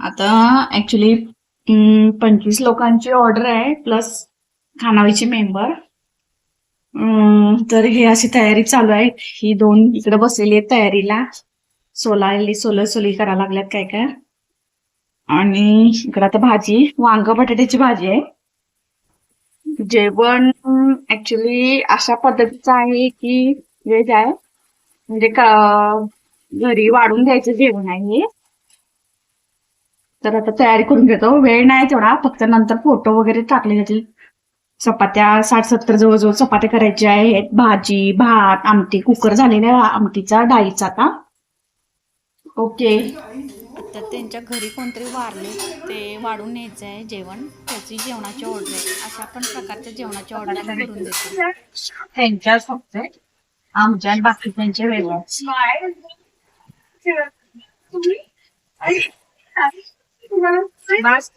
आता ऍक्च्युली पंचवीस लोकांची ऑर्डर आहे प्लस खानावीचे मेंबर तर हे अशी तयारी चालू आहे. ही दोन इकडे बसलेली आहेत तयारीला. सोला सोलर सोली करायला लागल्यात काय काय. आणि इकडे आता भाजी वांग बटाट्याची भाजी आहे. जेवण ऍक्च्युली अशा पद्धतीचं आहे की व्हेज आहे म्हणजे का घरी वाढून द्यायचं जेवण आहे हे. तर आता तयारी करून घेतो. वेळ नाही तेवढा. फक्त नंतर फोटो वगैरे टाकले जातील. चपात्या साठ सत्तर जवळजवळ चपात्या करायच्या आहेत भाजी भात आमटी कुकर झालेल्या आमटीचा डाळीचा आता. ओके. तर त्यांच्या घरी कोणतरी वारले. ते वाढून न्यायचं आहे जेवण. त्याची जेवणाची ऑर्डर आहे. अशा पण प्रकारच्या जेवणाची ऑर्डर करून देतो. त्यांच्याच फक्त आमच्या आणि बाकीच्यांचे वेगळं. Bas,